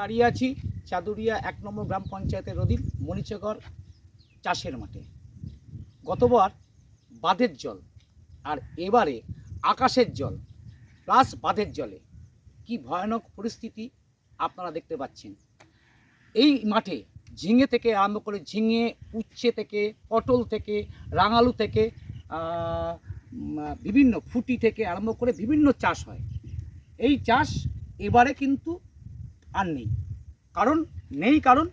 দাঁড়িয়ে আছি চাদুরিয়া এক নম্বর গ্রাম পঞ্চায়েতের অধীন মণিচকর চাষের মাঠে। গতবার বাঁধের জল আর এবারে আকাশের জল, প্লাস বাঁধের জলে কি ভয়ানক পরিস্থিতি আপনারা দেখতে পাচ্ছেন। এই মাঠে ঝিঙে থেকে আরম্ভ করে ঝিঙে উচ্ছে থেকে, পটল থেকে, রাঙালু থেকে বিভিন্ন ফুটি থেকে আরম্ভ করে বিভিন্ন চাষ হয়। এই চাষ এবারে কিন্তু আর নেই। কারণ নেই কারণ,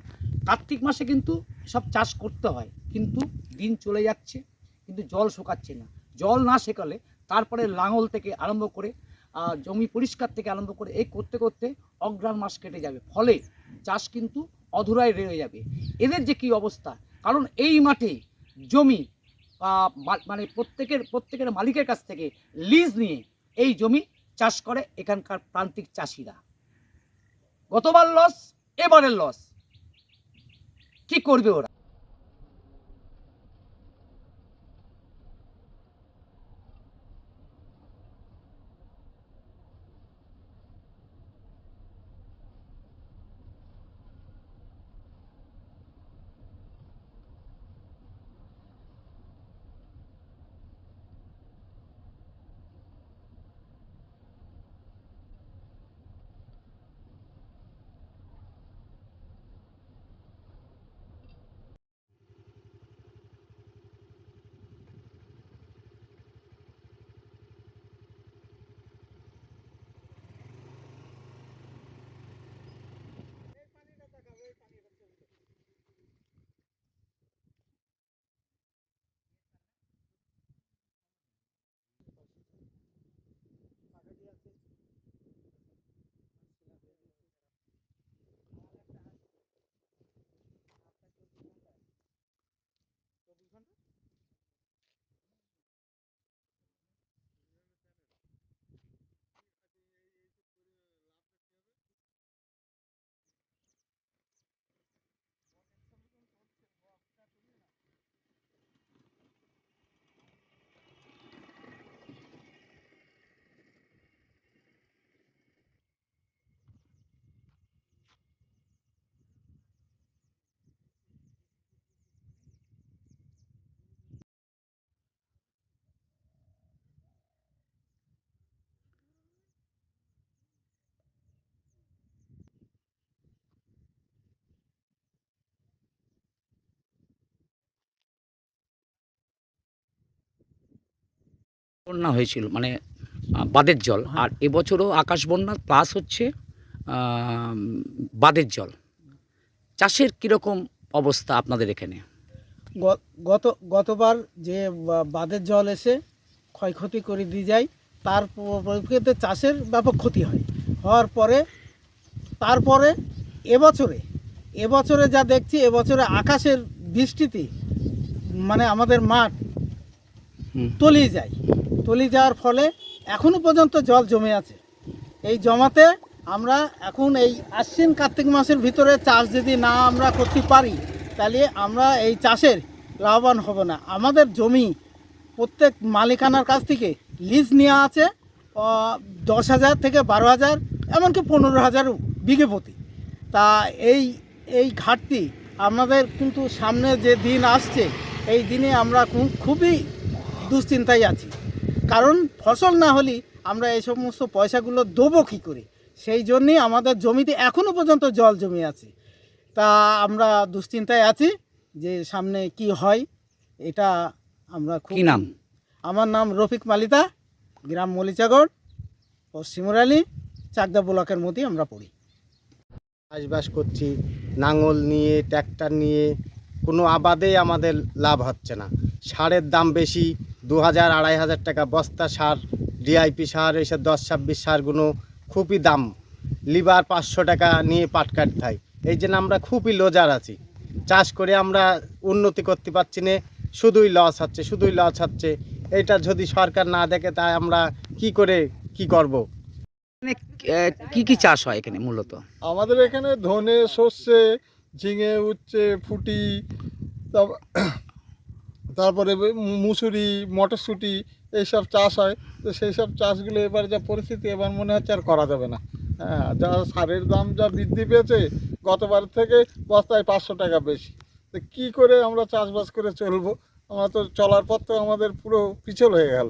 কার্তিক মাসে কিন্তু সব চাষ করতে হয়। কিন্তু দিন চলে যাচ্ছে, কিন্তু জল শুকাচ্ছে না। জল না শেখালে তারপরে লাঙল থেকে আরম্ভ করে জমি পরিষ্কার থেকে আরম্ভ করে, এই করতে করতে অগ্রাণ মাস কেটে যাবে। ফলে চাষ কিন্তু অধুরায় রয়ে যাবে। এদের যে কি অবস্থা? কারণ এই মাঠে জমি মানে প্রত্যেকের প্রত্যেকের মালিকের কাছ থেকে লিজ নিয়ে এই জমি চাষ করে এখানকার প্রান্তিক চাষিরা। গতবার লস এবারের লস কি করবে ওরা? বন্যা হয়েছিল মানে বাঁধের জল। আর এবছরও আকাশ বন্যা প্লাস হচ্ছে বাঁধের জল। চাষের কীরকম অবস্থা আপনাদের এখানে? গত গতবার যে বা- বাঁধের জল এসে ক্ষয়ক্ষতি করে দিয়ে যায় তার পরিপ্রেক্ষিতে চাষের ব্যাপক ক্ষতি হয়। হওয়ার পরে তারপরে এবছরে এবছরে যা দেখছি এবছরে আকাশের বৃষ্টিতে মানে আমাদের মাঠ তলিয়ে যায়। তলিয়ে যাওয়ার ফলে এখনও পর্যন্ত জল জমে আছে। এই জমাতে আমরা এখন এই আশ্বিন কার্তিক মাসের ভিতরে চাষ যদি না আমরা করতে পারি, তাহলে আমরা এই চাষের লাভবান হব না। আমাদের জমি প্রত্যেক মালিকানার কাছ থেকে লিজ নেওয়া আছে দশ হাজার থেকে বারো হাজার, এমনকি পনেরো হাজারও বিঘে প্রতি। তা এই এই ঘাটতি আমাদের কিন্তু সামনে যে দিন আসছে, এই দিনে আমরা খুবই দুশ্চিন্তায় আছি। কারণ ফসল না হলে আমরা এই সমস্ত পয়সাগুলো দেবো কী করে? সেই জন্যই আমাদের জমিতে এখনও পর্যন্ত জল জমে আছে। তা আমরা দুশ্চিন্তায় আছি যে সামনে কি হয় এটা আমরা খুব কি নাম? আমার নাম রফিক মালিতা গ্রাম মলিচাগড় পশ্চিমরালি চাকদা ব্লকের মধ্যে আমরা পড়ি। চাষবাস করছি নাঙল নিয়ে ট্র্যাক্টর নিয়ে কোনো আবাদেই আমাদের লাভ হচ্ছে না। সারের দাম বেশি দু হাজার আড়াই হাজার টাকা বস্তা সার ডিআইপি সার এইসব দশ ছাব্বিশ সারগুলো খুবই দাম। লিভার পাঁচশো টাকা নিয়ে পাট কাটতে হয়। এই জন্য আমরা খুবই লোজার আছি। চাষ করে আমরা উন্নতি করতে পারছি না শুধুই লস হচ্ছে শুধুই লস হচ্ছে। এটা যদি সরকার না দেখে তাই আমরা কি করে কি করব। এখানে কি কি চাষ হয় এখানে মূলত? আমাদের এখানে ধনে সর্ষে ঝিঙে উচ্ছে ফুটি তারপ- তারপরে মুসুরি, মটরশুঁটি এইসব চাষ হয়। তো সেই সব চাষগুলো এবার যা পরিস্থিতি, এবার মনে হচ্ছে আর করা যাবে না। হ্যাঁ যা সারের দাম যা বৃদ্ধি পেয়েছে, গতবার থেকে বস্তায় পাঁচশো টাকা বেশি। তো কী করে আমরা চাষবাস করে চলবো? আমরা তো চলার পথ তো আমাদের পুরো পিছল হয়ে গেল।